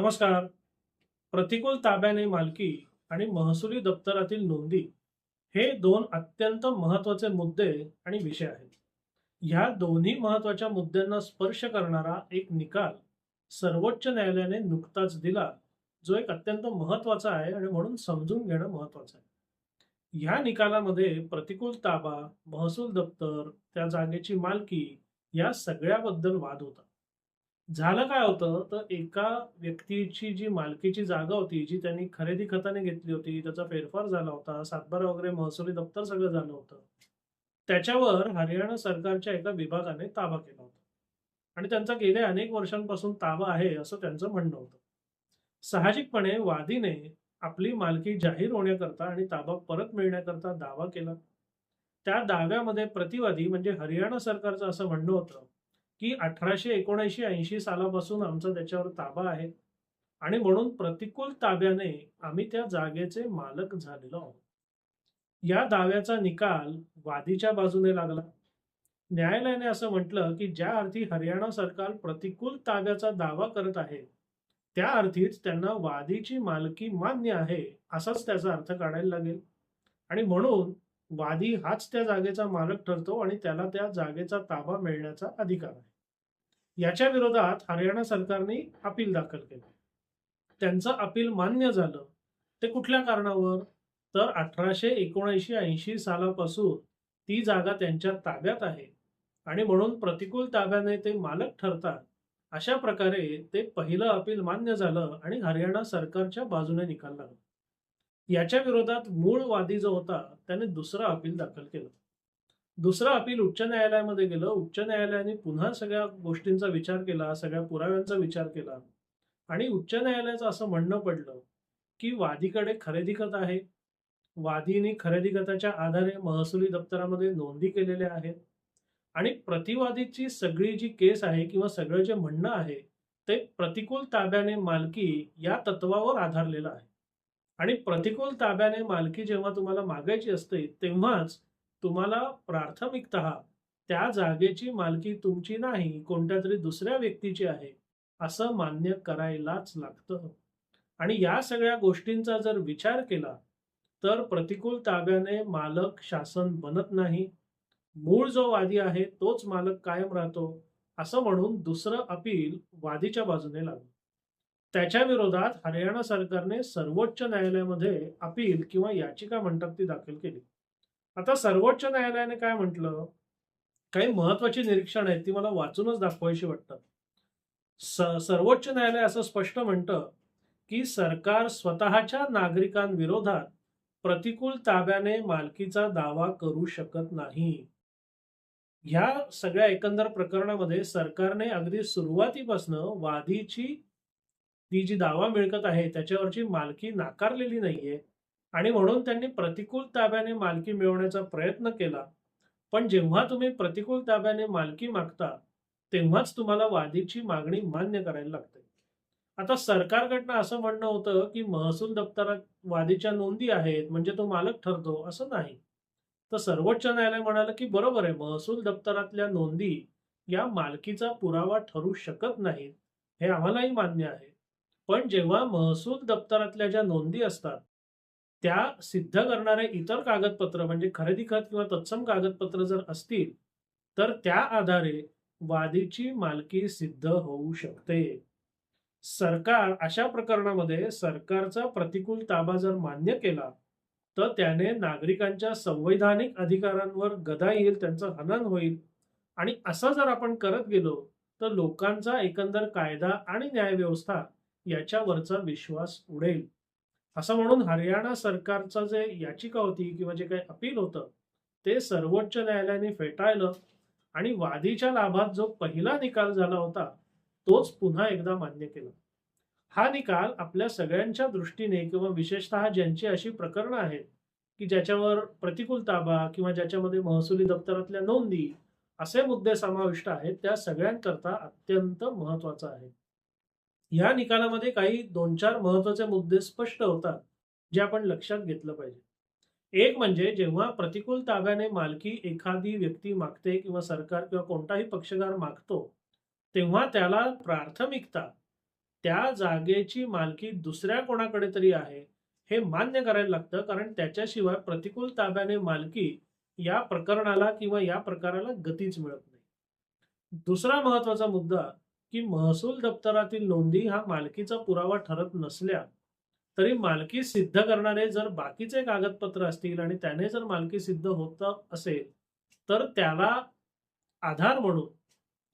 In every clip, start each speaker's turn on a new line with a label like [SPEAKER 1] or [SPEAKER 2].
[SPEAKER 1] नमस्कार. प्रतिकूल ताब्याने मालकी आणि महसुली दप्तरातील नोंदी हे दोन अत्यंत महत्त्वाचे मुद्दे आणि विषय आहेत. ह्या दोन्ही महत्त्वाच्या मुद्द्यांना स्पर्श करणारा एक निकाल सर्वोच्च न्यायालयाने नुकताच दिला जो एक अत्यंत महत्त्वाचा आहे आणि म्हणून समजून घेणं महत्वाचं आहे. ह्या निकालामध्ये प्रतिकूल ताबा महसूल दप्तर त्या जागेची मालकी या सगळ्याबद्दल वाद होता. झालं काय होतं तर एका व्यक्तीची जी मालकीची जागा होती जी त्यांनी खरेदी खताने घेतली होती त्याचा फेरफार झाला होता सातबारा वगैरे महसुली दप्तर सगळं झालं होतं. त्याच्यावर हरियाणा सरकारच्या एका विभागाने ताबा केला होता. आणि त्यांचा गेल्या अनेक वर्षांपासून ताबा आहे असं त्यांचं म्हणणं होतं. साहजिकपणे वादीने आपली मालकी जाहीर होण्याकरता आणि ताबा परत मिळण्याकरता दावा केला. त्या दाव्यामध्ये प्रतिवादी म्हणजे हरियाणा सरकारचं असं म्हणणं होतं की अठराशे एकोणऐंशी ऐंशी सालापासून आमचा त्याच्यावर ताबा आहे. आणि म्हणून प्रतिकूल ताब्याने आम्ही त्या जागेचे मालक झालेलो आहोत. या दाव्याचा निकाल वादीच्या बाजूने लागला. न्यायालयाने असं म्हटलं की ज्या अर्थी हरियाणा सरकार प्रतिकूल ताब्याचा दावा करत आहे त्या अर्थीच त्यांना वादीची मालकी मान्य आहे असाच त्याचा अर्थ काढायला लागेल. आणि म्हणून वादी हाच त्या जागेचा मालक ठरतो आणि त्याला त्या जागेचा ताबा मिळण्याचा अधिकार आहे. याच्या विरोधात हरियाणा सरकारने अपील दाखल केलं. त्यांचं अपील मान्य झालं. ते कुठल्या कारणावर? तर अठराशे एकोणऐंशी ऐंशी सालापासून ती जागा त्यांच्या ताब्यात आहे. आणि म्हणून प्रतिकूल ताब्याने ते मालक ठरतात. अशा प्रकारे ते पहिलं अपील मान्य झालं आणि हरियाणा सरकारच्या बाजूने निकाल लागला. याच्या विरोधात मूळ वादी जो होता त्याने दुसरं अपील दाखल केलं. दुसरं अपील उच्च न्यायालयामध्ये गेलं. उच्च न्यायालयाने पुन्हा सगळ्या गोष्टींचा विचार केला सगळ्या पुराव्यांचा विचार केला. आणि उच्च न्यायालयाचं असं म्हणणं पडलं की वादीकडे खरेदीखत आहे. वादीने खरेदीखताच्या आधारे महसुली दप्तरामध्ये नोंदी केलेल्या आहेत. आणि प्रतिवादीची सगळी जी केस आहे किंवा सगळं जे म्हणणं आहे ते प्रतिकूल ताब्याने मालकी या तत्वावर आधारलेलं आहे. आणि प्रतिकूल ताब्याने मालकी जेव्हा तुम्हाला मागायची असते तेव्हाच तुम्हाला प्राथमिकत त्या जागेची मालकी तुमची नाही कोणत्या तरी दुसऱ्या व्यक्तीची आहे असं मान्य करायलाच लागतं. आणि या सगळ्या गोष्टींचा जर विचार केला तर प्रतिकूल ताब्याने मालक शासन बनत नाही. मूळ जो वादी आहे तोच मालक कायम राहतो असं म्हणून दुसरं अपील वादीच्या बाजूने लागलं त्याच्या विरोधात हरियाणा सरकारने सर्वोच्च न्यायालयामध्ये अपील किंवा याचिका म्हणतात ती दाखल केली. आता सर्वोच्च न्यायालयाने काय म्हटलं? काही महत्वाची निरीक्षण आहेत ती मला वाचूनच दाखवायची वाटतात. स- सर्वोच्च न्यायालय असं स्पष्ट म्हणतं की सरकार स्वतःच्या नागरिकांविरोधात प्रतिकूल ताब्याने मालकीचा दावा करू शकत नाही. ह्या सगळ्या एकंदर प्रकरणामध्ये सरकारने अगदी सुरुवातीपासून वादीची ती जी दावा मिळकत आहे त्याच्यावरची मालकी नाकारलेली नाहीये. आणि म्हणून त्यांनी प्रतिकूल ताब्याने मालकी मिळवण्याचा प्रयत्न केला. पण जेव्हा तुम्ही प्रतिकूल ताब्याने मालकी मागता तेव्हाच तुम्हाला वादीची मागणी मान्य करायला लागते. आता सरकारकडनं असं म्हणणं होतं की महसूल दप्तरात वादीच्या नोंदी आहेत म्हणजे तो मालक ठरतो असं नाही. तर सर्वोच्च न्यायालय म्हणालं की बरोबर आहे महसूल दप्तरातल्या नोंदी या मालकीचा पुरावा ठरू शकत नाहीत हे आम्हालाही मान्य आहे. पण जेव्हा महसूल दप्तरातल्या ज्या नोंदी असतात त्या सिद्ध करणारे इतर कागदपत्र म्हणजे खरेदी खत किंवा तत्सम कागदपत्र जर असतील तर त्या आधारे वादीची मालकी सिद्ध होऊ शकते. सरकार अशा प्रकरणामध्ये सरकारचा प्रतिकूल ताबा जर मान्य केला तर त्याने नागरिकांच्या संवैधानिक अधिकारांवर गदा येईल त्यांचं हनन होईल. आणि असं जर आपण करत गेलो तर लोकांचा एकंदर कायदा आणि न्यायव्यवस्था याच्यावरचा विश्वास उडेल. असं म्हणून हरियाणा सरकारचा जे याचिका होती किंवा जे काही अपील होतं ते सर्वोच्च न्यायालयाने फेटाळलं आणि वादीच्या लाभात जो पहिला निकाल झाला होता तोच पुन्हा एकदा मान्य केला. हा निकाल आपल्या सगळ्यांच्या दृष्टीने किंवा विशेषतः ज्यांची अशी प्रकरणं आहेत की ज्याच्यावर प्रतिकूल ताबा किंवा ज्याच्यामध्ये महसुली दप्तरातल्या नोंदी असे मुद्दे समाविष्ट आहेत त्या सगळ्यांकरता अत्यंत महत्त्वाचा आहे. या निकालामध्ये काही दोन चार महत्त्वाचे मुद्दे स्पष्ट होतात जे आपण लक्षात घेतलं पाहिजे. एक म्हणजे जेव्हा प्रतिकूल ताब्याने मालकी एखादी व्यक्ती मागते किंवा सरकार किंवा कोणताही पक्षकार मागतो तेव्हा त्याला प्राथमिकता त्या जागेची मालकी दुसऱ्या कोणाकडे तरी आहे हे मान्य करायला लागतं कारण त्याच्याशिवाय प्रतिकूल ताब्याने मालकी या प्रकरणाला किंवा या प्रकाराला गतीच मिळत नाही. दुसरा महत्त्वाचा मुद्दा की महसूल दप्तरातील नोंदी हा मालकीचा पुरावा ठरत नसल्या तरी मालकी सिद्ध करणारे जर बाकीचे कागदपत्र असतील आणि त्याने जर मालकी सिद्ध होत असेल तर त्याला आधार म्हणून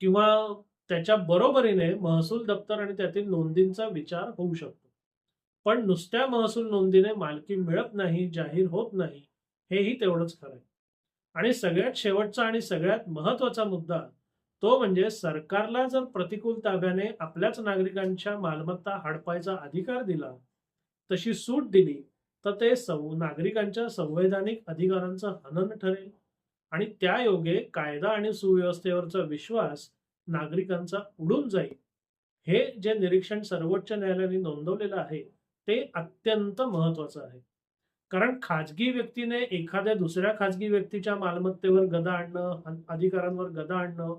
[SPEAKER 1] किंवा त्याच्या बरोबरीने महसूल दप्तर आणि त्यातील नोंदींचा विचार होऊ शकतो. पण नुसत्या महसूल नोंदीने मालकी मिळत नाही जाहीर होत नाही हेही तेवढंच खरं आहे आणि सगळ्यात शेवटचा आणि सगळ्यात महत्त्वाचा मुद्दा तो म्हणजे सरकारला जर प्रतिकूल ताब्याने आपल्याच नागरिकांच्या मालमत्ता हडपायचा अधिकार दिला तशी सूट दिली तर ते सं नागरिकांच्या संवैधानिक अधिकारांचं हनन ठरेल. आणि त्या योगे कायदा आणि सुव्यवस्थेवरचा विश्वास नागरिकांचा उडून जाईल. हे जे निरीक्षण सर्वोच्च न्यायालयाने नोंदवलेलं आहे ते अत्यंत महत्वाचं आहे. कारण खाजगी व्यक्तीने एखाद्या दुसऱ्या खाजगी व्यक्तीच्या मालमत्तेवर गदा आणणं अधिकारांवर गदा आणणं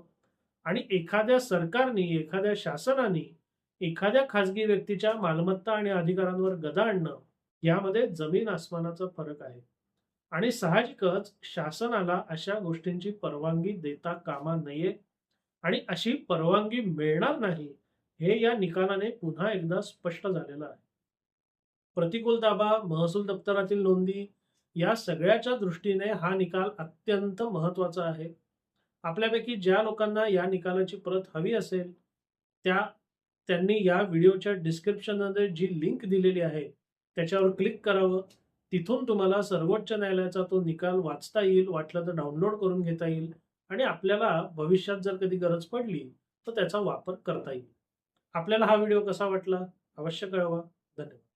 [SPEAKER 1] आणि एखाद्या सरकारने एखाद्या शासनाने एखाद्या खाजगी व्यक्तीच्या मालमत्ता आणि अधिकारांवर गदा आणणं यामध्ये जमीन आसमानाचा फरक आहे. आणि साहजिकच शासनाला अशा गोष्टींची परवानगी देता कामा नये आणि अशी परवानगी मिळणार नाही हे या निकालाने पुन्हा एकदा स्पष्ट झालेलं आहे. प्रतिकूल ताबा महसूल दप्तरातील नोंदी या सगळ्याच्या दृष्टीने हा निकाल अत्यंत महत्त्वाचा आहे. आपल्यापैकी ज्या लोकांना या निकालाची प्रत हवी असेल त्या त्यांनी या व्हिडिओच्या डिस्क्रिप्शनमध्ये जी लिंक दिलेली आहे त्याच्यावर क्लिक करावं. तिथून तुम्हाला सर्वोच्च न्यायालयाचा तो निकाल वाचता येईल वाटलं तर डाउनलोड करून घेता येईल आणि आपल्याला भविष्यात जर कधी गरज पडली तर त्याचा वापर करता येईल. आपल्याला हा व्हिडिओ कसा वाटला? अवश्य कळवा. धन्यवाद.